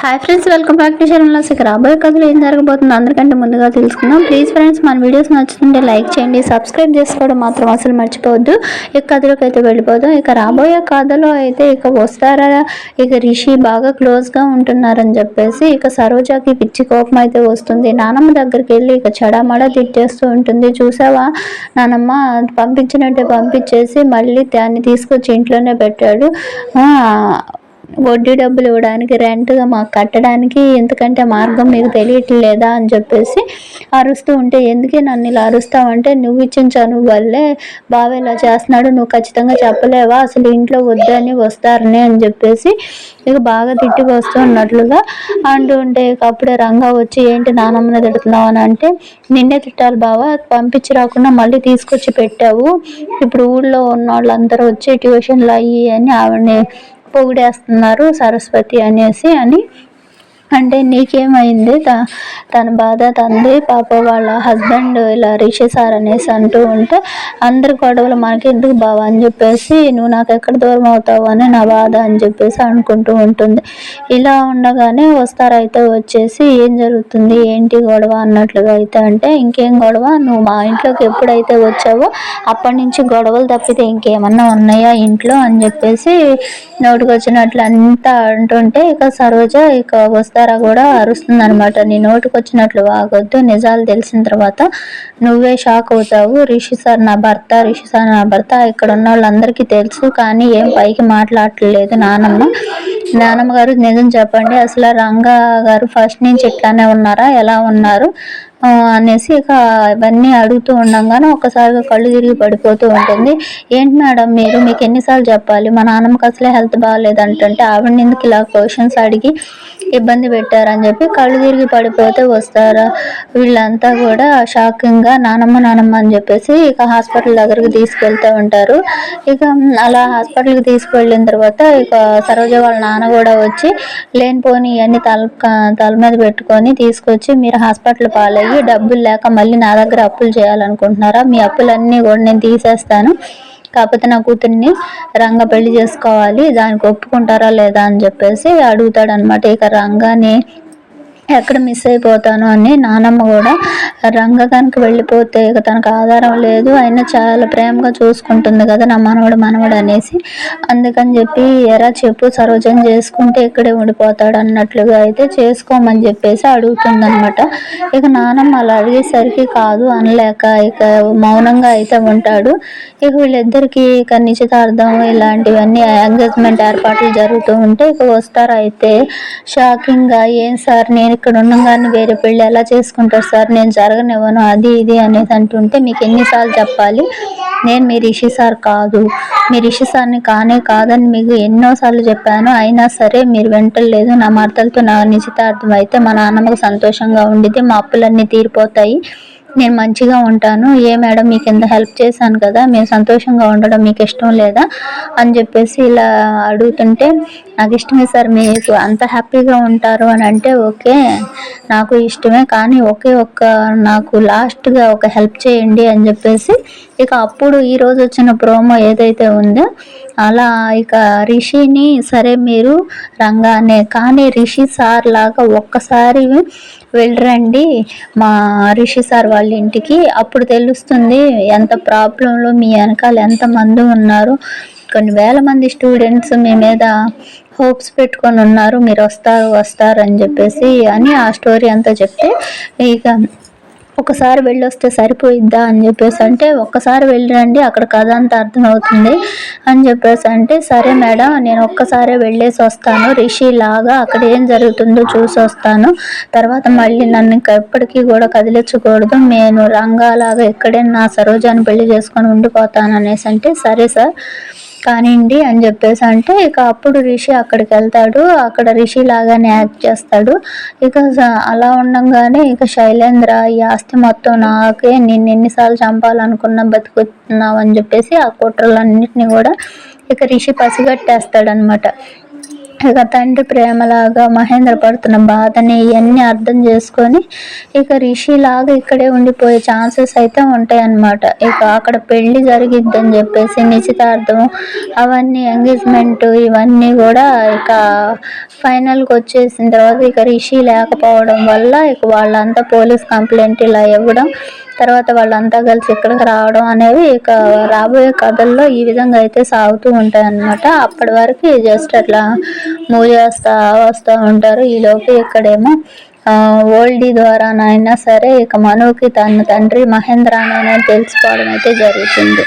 Hi friends welcome back to channel ఇక రాబోయే కథలు ఏం జరగబోతుందో అందరికంటే ముందుగా తెలుసుకుందాం. ప్లీజ్ ఫ్రెండ్స్ మన వీడియోస్ నచ్చుతుంటే లైక్ చేయండి సబ్స్క్రైబ్ చేసుకోవడం మాత్రం అసలు మర్చిపోవద్దు. ఇక కథలోకి అయితే వెళ్ళిపోదాం. ఇక రాబోయే కథలో అయితే ఇక వస్తారా? ఇక రిషి బాగా క్లోజ్గా ఉంటున్నారని చెప్పేసి ఇక సరోజాకి పిచ్చి కోపం అయితే వస్తుంది. నానమ్మ దగ్గరికి వెళ్ళి ఇక చెడామడా తిట్టేస్తూ ఉంటుంది. చూసావా? నానమ్మ పంపించినట్టే పంపించేసి మళ్ళీ దాన్ని తీసుకొచ్చి ఇంట్లోనే పెట్టాడు. వడ్డీ డబ్బులు ఇవ్వడానికి రెంట్గా మాకు కట్టడానికి ఎందుకంటే మార్గం మీకు తెలియట్లేదా అని చెప్పేసి అరుస్తూ ఉంటే ఎందుకే నన్ను ఇలా అరుస్తావంటే నువ్వు ఇచ్చిన చనువు వల్లే బావ ఇలా చేస్తున్నాడు నువ్వు ఖచ్చితంగా చెప్పలేవా? అసలు ఇంట్లో వద్దని వస్తారని అని చెప్పేసి ఇక బాగా తిట్టి వస్తున్నట్లుగా అంటూ ఉంటే ఇక అప్పుడే రంగా వచ్చి ఏంటి నానమ్మని తిడుతున్నావు? అని అంటే నిన్నే తిట్టాలి బావ పంపించి రాకుండా మళ్ళీ తీసుకొచ్చి పెట్టావు. ఇప్పుడు ఊళ్ళో ఉన్న వాళ్ళందరూ వచ్చి ట్యూషన్లు అయ్యి అని ఆవిడని పొగిడేస్తున్నారు సరస్వతి అనేసి అని. అంటే నీకేమైంది త తన బాధ తంది పాప వాళ్ళ హస్బెండ్ ఇలా రిషి సార్ అనేసి అంటూ ఉంటే అందరి గొడవలు మనకి ఎందుకు బావ? అని చెప్పేసి నువ్వు నాకు ఎక్కడ దూరం అవుతావు అని నా బాధ అని చెప్పేసి అనుకుంటూ ఉంటుంది. ఇలా ఉండగానే వస్తారైతే వచ్చేసి ఏం జరుగుతుంది? ఏంటి గొడవ? అన్నట్లుగా అయితే అంటే ఇంకేం గొడవ? నువ్వు మా ఇంట్లోకి ఎప్పుడైతే వచ్చావో అప్పటి నుంచి గొడవలు తప్పితే ఇంకేమన్నా ఉన్నాయా ఇంట్లో? అని చెప్పేసి నోటికి వచ్చినట్లు అంతా అంటుంటే ఇక సరోజ ఇక వస్తారా కూడా అరుస్తుంది అనమాట నీ నోటికి వచ్చినట్లు వాగొద్దు. నిజాలు తెలిసిన తర్వాత నువ్వే షాక్ అవుతావు. రిషి సార్ నా భర్త రిషి సార్ నా భర్త ఇక్కడ ఉన్న వాళ్ళందరికీ తెలుసు కానీ ఏం పైకి మాట్లాడలేదు నానమ్మ. నానమ్మ గారు నిజం చెప్పండి అసలు రంగా గారు ఫస్ట్ నుంచి ఇట్లానే ఉన్నారా? ఎలా ఉన్నారు? అనేసి ఇక ఇవన్నీ అడుగుతూ ఉండగానే ఒక్కసారిగా కళ్ళు తిరిగి పడిపోతూ ఉంటుంది. ఏంటి మేడం మీరు? మీకు ఎన్నిసార్లు చెప్పాలి? మా నాన్నమ్మకి అసలే హెల్త్ బాగాలేదు ఆవిడ ఎందుకు ఇలా క్వశ్చన్స్ అడిగి ఇబ్బంది పెట్టారని చెప్పి కళ్ళు తిరిగి పడిపోతే వస్తారా? వీళ్ళంతా కూడా షాకింగ్గా నానమ్మ నానమ్మ అని చెప్పేసి ఇక హాస్పిటల్ దగ్గరికి తీసుకెళ్తూ ఉంటారు. ఇక అలా హాస్పిటల్కి తీసుకువెళ్ళిన తర్వాత ఇక సరోజ వాళ్ళ నాన్న కూడా వచ్చి లేనిపోని ఇవన్నీ తల తల మీద పెట్టుకొని తీసుకొచ్చి మీరు హాస్పిటల్ పాలయ్యి డబ్బులు లేక మళ్ళీ నా దగ్గర అప్పులు చేయాలనుకుంటున్నారా? మీ అప్పులన్నీ కూడా నేను తీసేస్తాను. కాకపోతే నా కూతుర్ని రంగ పెళ్ళి చేసుకోవాలి. దానికి ఒప్పుకుంటారా లేదా అని చెప్పేసి అడుగుతాడు అనమాట ఇక రంగాని ఎక్కడ మిస్ అయిపోతాను అని నానమ్మ కూడా రంగకానికి వెళ్ళిపోతే ఇక తనకు ఆధారం లేదు. అయినా చాలా ప్రేమగా చూసుకుంటుంది కదా నా మనవడు మనవడు అనేసి. అందుకని చెప్పి ఎరా చెప్పు సరోజం చేసుకుంటే ఇక్కడే ఉండిపోతాడు అన్నట్లుగా అయితే చేసుకోమని చెప్పేసి అడుగుతుందనమాట ఇక నానమ్మ అలా అడిగేసరికి కాదు అనలేక ఇక మౌనంగా అయితే ఉంటాడు. ఇక వీళ్ళిద్దరికీ ఇక నిశ్చితార్థం ఇలాంటివన్నీ ఎంగేజ్మెంట్ ఏర్పాట్లు జరుగుతూ ఉంటే ఇక వస్తారు అయితే షాకింగ్గా ఏం సార్ నేను ఇక్కడ ఉండగానే వేరే పెళ్ళి ఎలా చేసుకుంటారు సార్? నేను జరగనివ్వను అది ఇది అనేది అంటుంటే మీకు ఎన్నిసార్లు చెప్పాలి? నేను మీ రిషి సార్ కాదు. మీ రిషి సార్ని కానే కాదని మీకు ఎన్నోసార్లు చెప్పాను. అయినా సరే మీరు వెంటలేదు. నా మర్తలతో నా నిశ్చితార్థం అయితే మా నాన్నమ్మకు సంతోషంగా ఉండేది మా అప్పులన్నీ తీరిపోతాయి. నేను మంచిగా ఉంటాను. ఏ మేడం మీకు ఎంత హెల్ప్ చేశాను కదా మేము సంతోషంగా ఉండడం మీకు ఇష్టం లేదా అని చెప్పేసి ఇలా అడుగుతుంటే నాకు ఇష్టమే సార్ మీకు అంత హ్యాపీగా ఉంటారు అని అంటే ఓకే నాకు ఇష్టమే కానీ ఒకే ఒక్క నాకు లాస్ట్గా ఒక హెల్ప్ చేయండి అని చెప్పేసి ఇక అప్పుడు ఈరోజు వచ్చిన ప్రోమో ఏదైతే ఉందో అలా ఇక రిషిని సరే మీరు రంగానే కానీ రిషి సార్ లాగా ఒక్కసారి వెళ్ళరండి మా రిషి సార్ వాళ్ళు వాళ్ళ ఇంటికి. అప్పుడు తెలుస్తుంది ఎంత ప్రాబ్లంలో మీ వెనకాల ఎంతమంది ఉన్నారు. కొన్ని వేల మంది స్టూడెంట్స్ మీ మీద హోప్స్ పెట్టుకొని ఉన్నారు. మీరు వస్తారు వస్తారు అని చెప్పేసి అని ఆ స్టోరీ అంతా చెప్తే ఇక ఒకసారి వెళ్ళొస్తే సరిపోయిద్దా అని చెప్పేసి అంటే ఒక్కసారి వెళ్ళిరండి అక్కడ కథ అంతా అర్థమవుతుంది అని చెప్పేసి అంటే సరే మేడం నేను ఒక్కసారే వెళ్ళేసి వస్తాను రిషి లాగా అక్కడ ఏం జరుగుతుందో చూసి వస్తాను. తర్వాత మళ్ళీ నన్ను ఇంకా ఎప్పటికీ కూడా కదిలించకూడదు నేను రంగాలాగా ఎక్కడైనా నా సరోజాన్ని పెళ్ళి చేసుకొని ఉండిపోతాను అనేసి అంటే సరే సార్. కానివ్వండి అని చెప్పేసి అంటే ఇక అప్పుడు రిషి అక్కడికి వెళ్తాడు. అక్కడ రిషి లాగానే యాక్ట్ చేస్తాడు. ఇక అలా ఉండంగానే ఇక శైలేంద్ర ఈ ఆస్తి మొత్తం నాకే. నేను ఎన్నిసార్లు చంపాలనుకున్నా బతుకుతున్నావు అని చెప్పేసి ఆ కుట్రలన్నింటినీ కూడా ఇక రిషి పసిగట్టేస్తాడనమాట ఇక తండ్రి ప్రేమలాగా మహేంద్ర పడుతున్న బాధని ఇవన్నీ అర్థం చేసుకొని ఇక రిషి లాగా ఇక్కడే ఉండిపోయే ఛాన్సెస్ అయితే ఉంటాయి అన్నమాట ఇక అక్కడ పెళ్ళి జరిగిద్దని చెప్పేసి నిశ్చితార్థం అవన్నీ ఎంగేజ్మెంట్ ఇవన్నీ కూడా ఇక ఫైనల్కి వచ్చేసిన తర్వాత ఇక రిషి లేకపోవడం వల్ల ఇక వాళ్ళంతా పోలీస్ కంప్లైంట్ ఇలా ఇవ్వడం తర్వాత వాళ్ళంతా కలిసి ఇక్కడికి రావడం అనేవి ఇక రాబోయే కథల్లో ఈ విధంగా అయితే సాగుతూ ఉంటాయి అన్నమాట అప్పటి వరకు జస్ట్ అట్లా మూవ్ చేస్తా వస్తూ ఉంటారు. ఈలోపు ఇక్కడేమో ఓల్డీ ద్వారానైనా సరే ఇక మనుకి తన తండ్రి మహేంద్ర అని తెలుసుకోవడం అయితే జరుగుతుంది.